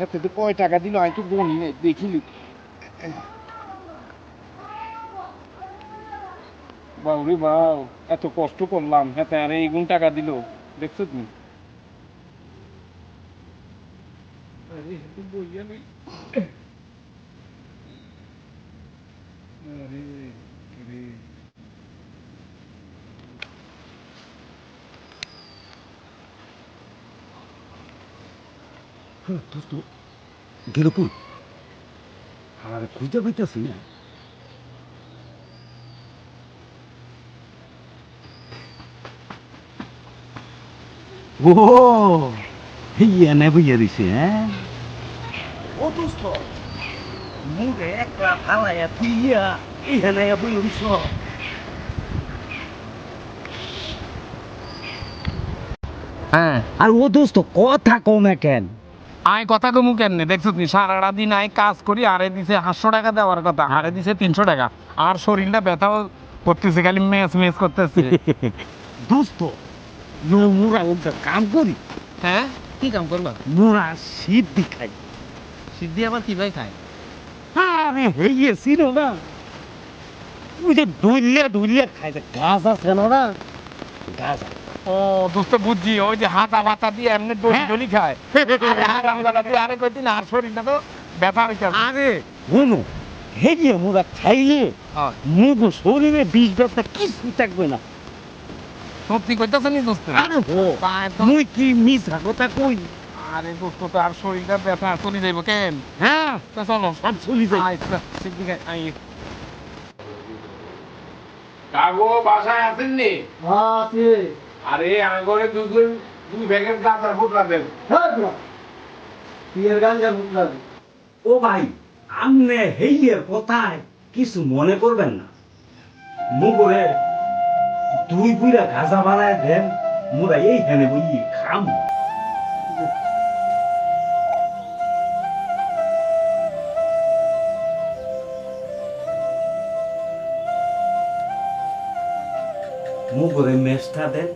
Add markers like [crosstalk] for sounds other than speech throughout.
হাতে তো কয় টাকা দিল? আমি তো গনি নাই, দেখিলি। বাউরে বাউ, এত কষ্ট করলাম। হ্যাঁ আরে এইগুন টাকা দিল। দেখছ তুমি? বইয়া লই আরে রে দোস্ত গেল কই আর খুঁজে পাইতেছি না। ও বইয়া দিছে হ্যাঁ? ও দোস্ত মুখে একলা ফালাইয়া তুইয়া দিছ। হ্যাঁ। আর ও দোস্ত কথা কমে কেন? আয় কথা কমু কেন দেখছ তুমি সারাটা দিন আয় কাজ করি আরে দিছে পাঁচশো টাকা দেওয়ার কথা আরে দিছে তিনশো টাকা। আর শরীরটা ব্যথাও করতেছে খালি মেস মেস করতেছে। [laughs] দোস্ত মোরা ওটা কাম করি। হ্যাঁ? কি কাম করবা? মোরা শীত দেখাই সিদ্ধি আবার কি ভাই খায়? আরে হইয়েছিল না? ওই যে ডুইলে ডুইলে খাই যে গাছ আছে না গাছ ও দোস্ত বুঝছি ওই যে হাতা ভাতা দিয়ে এমনি ডলি হ্যাঁ। ডলি খায়। আরে হারামজাদা তুই আরে কইতি না আর শরীরটা তো ব্যথা হইছে আরে শুনো হেরিয়ে মোরা খাইলে মুখ শরীরে বিষ ব্যথা কিছু থাকবে না। সত্যি কইতাছ নি দোস্ত? আরে হো তো মুই কি মিছা কথা কই? আরে দোস্ত তো আর শরীরটা ব্যথা চলে যাইব কেন? হ্যাঁ তা চলো। সব চলি যাই। আচ্ছা সিদ্ধি খাই আই কাগো বাসায় আছেন নি? আছে। আরে, আঙ্গরে দুই দুই ব্যাগের দাঁতার ফুটলা দেন। বিয়ের ভুল ও ভাই, আমনে হেইয়ে কথায় কিছু মনে করবেন না। মুগরে দুই বুইরা গাজা বানায় দেন, মোরা এইখানে বই খাম। মুগরে মেসটা দেন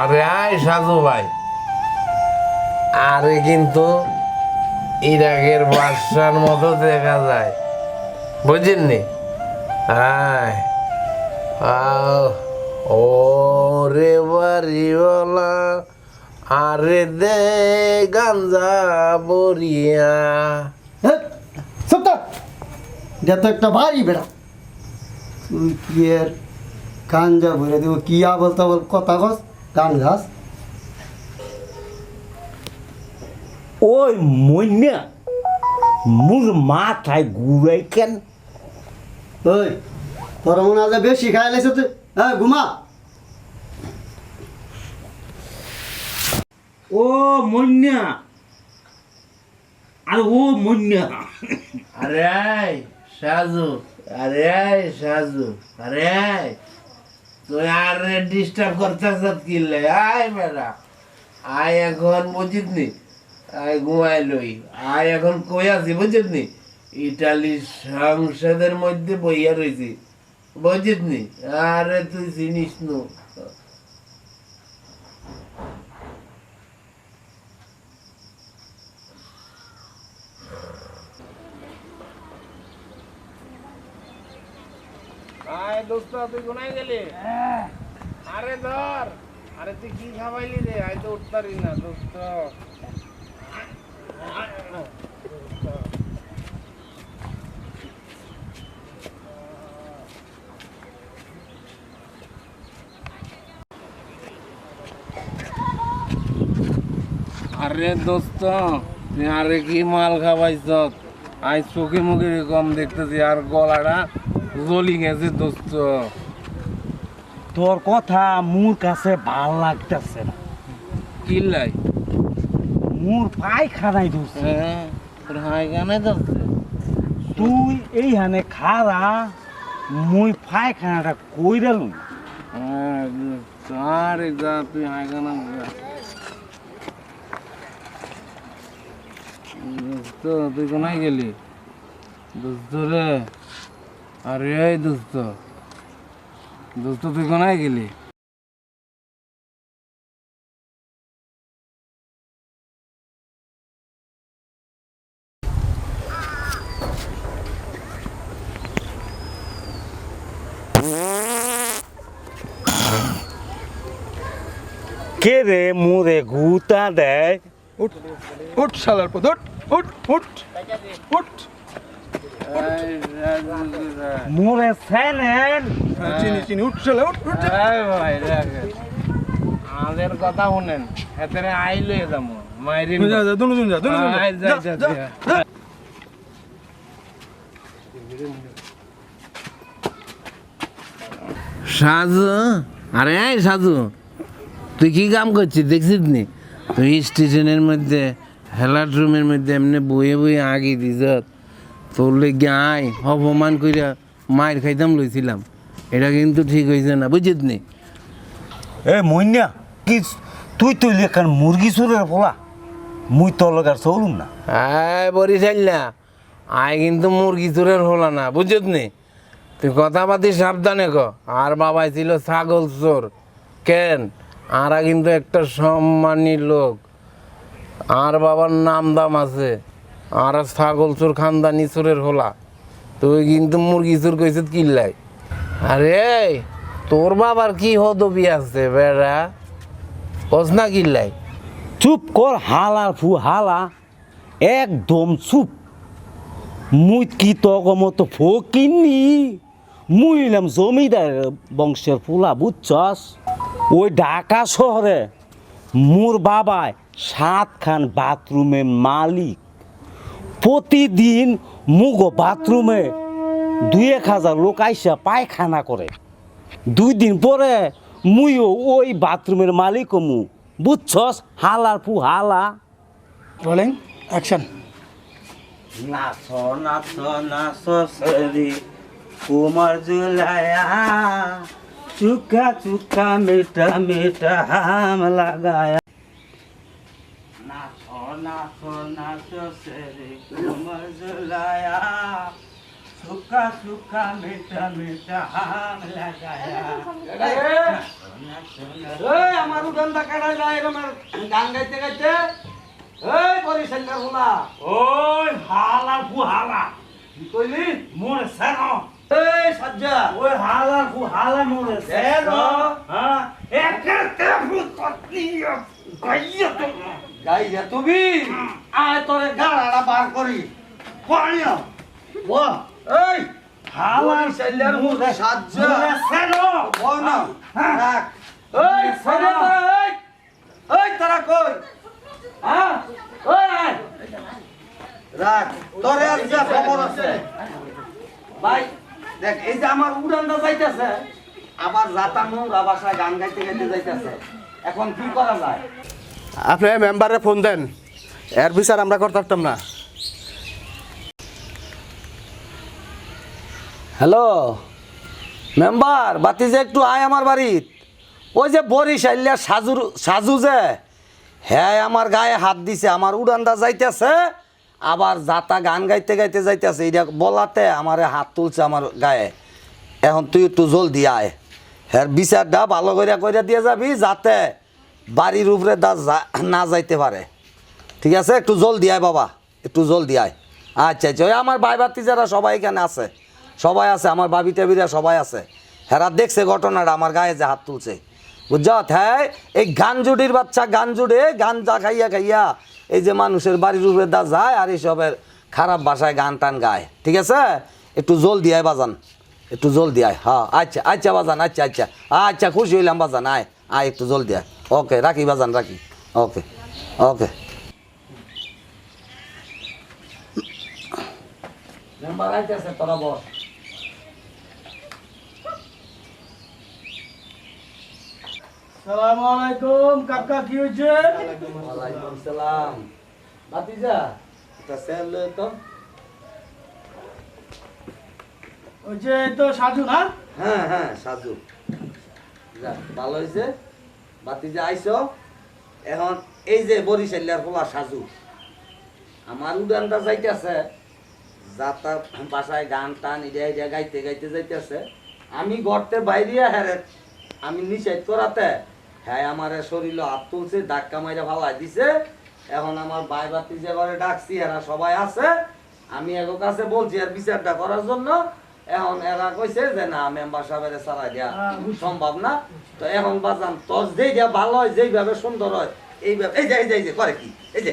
আরে আয় সাধু ভাই। আরে কিন্তু ইরাকের বাদশার মতো দেখা যায়। বুঝেননি? আয়। ও রে বাড়িওয়ালা আরে দে গাঞ্জা বরিয়া। সত্য। এটা তো একটা ভারী বেড়া। কি গান যা ভরে দেবো? কি আবল তাবল কথা কস? গান ঘাস। ওই মন্যা মুর মাথায় ঘুরাই কেন? ওই তোর মনে আছে বেশি খাই লাইছ তুই? হ্যাঁ ঘুমা। ও মন্যা আর ও মন্যা আরে সাজু। আরে সাজু। আরে তুই আর ডিস্টার্ব করতেছ কিনলে আয় বেড়া। আয় এখন বুঝিত নি? আয় ঘুমাই লই। আয় এখন কই আছি বুঝিত নি? ইটালি সংসদের মধ্যে বইয়া রয়েছি বুঝিত নি? আরে তুই চিনিস নু আয় দোস্ত তুই কোনায় গেলি? আরে ধর। আরে তুই কি খাবাইলি রে? আয় তো উঠতারি না দোস্ত। আরে দোস্ত তুই আরে কি মাল খাবাইছ আজ চোখে মুখে কম দেখতেছি আর গলাটা জ্বলি গেছে দোস্ত। তোর কথা মোর কাছে ভালো লাগতেছে না। কিল্লাই? মোর পায়খানায় ধরছে। হ্যাঁ তোর হাই ধরছে। তুই এইখানে খারা মুই পায়খানাটা কইরা লুম আরে যা তুই দোস্ত তুই কোনায় গেলি? দোস্ত রে। আরে এই দোস্ত দোস্ত তুই কোনায় গেলি? কে রে মোরে গুতা দেয়? উঠ উঠ শালার পথ উঠ উঠ উঠ উঠ। মোরে সেনেন হ্যাঁ, চিনি চিনি উঠ শালা উঠ উঠ ভাই আমাদের কথা শুনেন এতে আইলে যাব মাইরিন যা যা দুনু দুন যা দুনু দুন যা, যা যা। সাজু আরে এই সাজু। তুই কি কাম করছিস দেখছিস নি? তুই স্টেশনের মধ্যে হেলার রুমের মধ্যে এমনি বয়ে বয়ে আগে দিস। তোর লেগে আয় অপমান কইরা মায়ের খাইতাম লইছিলাম। এটা কিন্তু ঠিক হয়েছে না বুঝিস নি? এ মইনা কি তুই তুই লেখান মুরগি চুরের পোলা। মুই তোর লগার চলুম না। আয় বরিশাল না। আয় কিন্তু মুরগি চোরের হলো না বুঝিস নি? তুই কথা পাতি সাবধানে ক। আর বাবাই ছিল ছাগল চোর কেন? আরা কিন্তু একটা সম্মানী লোক। আর বাবার নাম দাম আছে। আর ছাগল চোর, খানদানি চোরের হোলা। তুই কিন্তু মুরগি চোর কইছে কিল্লাই। আরে, তোর বাবার কি হদবি আছে, বেড়া? কস না কিল্লাই। চুপ কর হালার ফু, হালা। একদম চুপ। মুই কি তগমতো ফকিনি মুই হইলাম জমিদার বংশের ফুলা, বুঝছস? ওই ঢাকা শহরে মোর বাবায় সাতখান বাথরুমের মালিক। প্রতিদিন মুগ বাথরুমে দুই এক হাজার লোক আইসা পায়খানা করে। দুই দিন পরে মুইও ওই বাথরুমের মালিক মু। বুঝছস? হালার ফু হালা। Rolling action. নাচ নাচ নাচ সরি। কুমার জুলায়া চুকা চুকা মিঠা মিঠা হাম লাগায়া। নাচ নাচ নাচ সরি। জুলায়া চুকা চুকা মিঠা মিঠা হাম লাগায়া এই আমার উড়ানটা কাটা যায় আমার গান গাইতে গাইতে এই বরিশাল না ওই হালা ফু হালা কি কইলি মোর সানো এই সাজ্জা ওই হালা ফু হালা মোর সানো হ্যাঁ একে তে কতি গাইয়া তো গাইয়া তুমি আয় তোরে গাড়াটা বার করি। ও এই মুখে ও না রাখ এই এই এই তারা কই? হ্যাঁ ওই রাখ তোরে আর যা খবর আছে। ভাই দেখ এই যে আমার উড়ানটা যাইতেছে আবার যাতা নোংরা বাসায় গান গাইতে গাইতে যাইতেছে। এখন কি করা যায়? আপনি মেম্বারে ফোন দেন। এর বিচার আমরা করতে পারতাম না। হ্যালো মেম্বার বাতি যে একটু আয় আমার বাড়িত। ওই যে বরিশাইলিয়া সাজুর সাজু যে হ্যাঁ আমার গায়ে হাত দিছে, আমার উড়ানটা যাইতেছে, আবার যাতা গান গাইতে গাইতে যাইতেছে এটা বলাতে আমার হাত তুলছে আমার গায়ে। এখন তুই একটু জলদি আয়। হ্যাঁ বিচারটা ভালো করে করে দিয়ে যাবি, যাতে বাড়ির উপরে দা না যাইতে পারে। ঠিক আছে? একটু জল আয় বাবা। একটু জল আয়। আচ্ছা আচ্ছা। ওই আমার ভাই ভাতি যারা সবাই এখানে আছে। সবাই আছে। আমার বাবি টাবিরা সবাই আছে। হেরা দেখছে ঘটনাটা, আমার গায়ে যে হাত তুলছে। বুঝছ? হ্যাঁ এই গানজুডির বাচ্চা গানজুডে গান যা খাইয়া খাইয়া এই যে মানুষের বাড়ির উপরে দা যায় আর এইসবের খারাপ ভাষায় গান টান গায়। ঠিক আছে? একটু জল আয় বাজান। একটু জল আয়। হ্যাঁ আচ্ছা আচ্ছা বাজান আচ্ছা আচ্ছা। আচ্ছা খুশি হইলাম বাজান। আয় আয়, একটু জল আয়। ওকে, রাখি বাজান, রাখি। ওকে ওকে। মেম্বার আইতেছে তোরা বস। সালাম আলাইকুম কাকা কি হয়েছে? ওয়ালাইকুম সালাম। ভাতিজা এটা স্যার লয়ে তো। ওই যে তো সাজু না? হ্যাঁ হ্যাঁ সাজু। যা ভালো হয়েছে? বাতি যে আইছো এখন এই যে বরিশালিয়ার পোলা সাজু। আমার উড়ানটা যাইতেছে যাতা বাসায় গান টান ইডিয়া ইডিয়া গাইতে গাইতে যাইতেছে। আমি গর্তে বাইরিয়া হ্যারে আমি নিষেধ করাতে হ্যাঁ আমার শরীর হাত তুলছে ধাক্কা মাইরা ফালাই দিছে। এখন আমার বাই বাতি যে ঘরে ডাকছি এরা সবাই আছে। আমি এগো কাছে বলছি আর বিচারটা করার জন্য। এখন এরা কইছে যে না মেম্বার সাহেবের সারাই দেওয়া হ্যাঁ, সম্ভব না। তো এখন বাজান টস যেই দেওয়া ভালো হয় যেইভাবে সুন্দর হয় এইভাবে এই যে এই যে করে কি? এই যে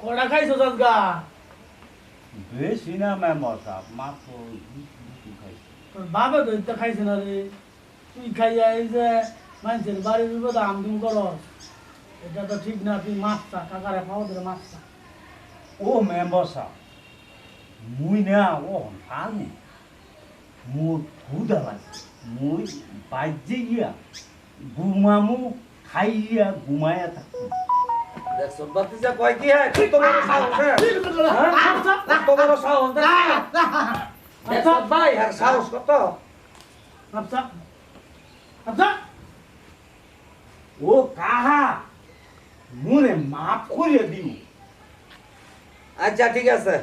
কটা খাইছো গা বেশি না মেম্বার সাহেব মাত্র। তোর বাপে তো ইত্যা খাইছে না রে। তুই খাইয়া এই যে মানুষের বাড়ির বিপদে আমদুম করস। এটা তো ঠিক না তুই মাছ চা কাকারে খাওয়া ধরে মাছ চা ও মেম্বার সাহেব মুই না ও পারু মোর ক্ষুদা লাগে মুই বাজ্যে গিয়া ঘুমামু খাইয়া ঘুমায়া থাকি দেখছ বাতিজা কয় কি হয় কত বড় সাহস হ্যাঁ? হ্যাঁ? সাহস দেখছ? দেখছ ভাই আর সাহস কত আচ্ছা আচ্ছা ও কাহা মনে মাফ করে দিও আচ্ছা ঠিক আছে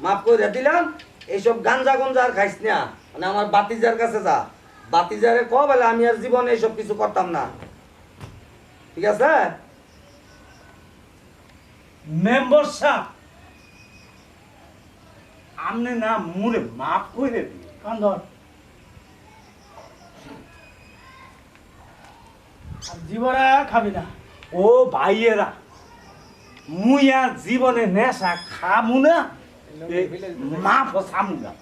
মাফ করে দিলাম এইসব গাঞ্জা গঞ্জা আর খাইস না মানে আমার বাতিজার কাছে যা বাতিজারে ক বলে আমি আর জীবনে এইসব কিছু করতাম না ঠিক আছে মেম্বার সাহেব আমনে না মুরে মাফ করে দিও কান ধর আর জীবনে খাবি না। ও ভাইয়েরা মুই আর জীবনে নেশা খামু না মাফ সামু না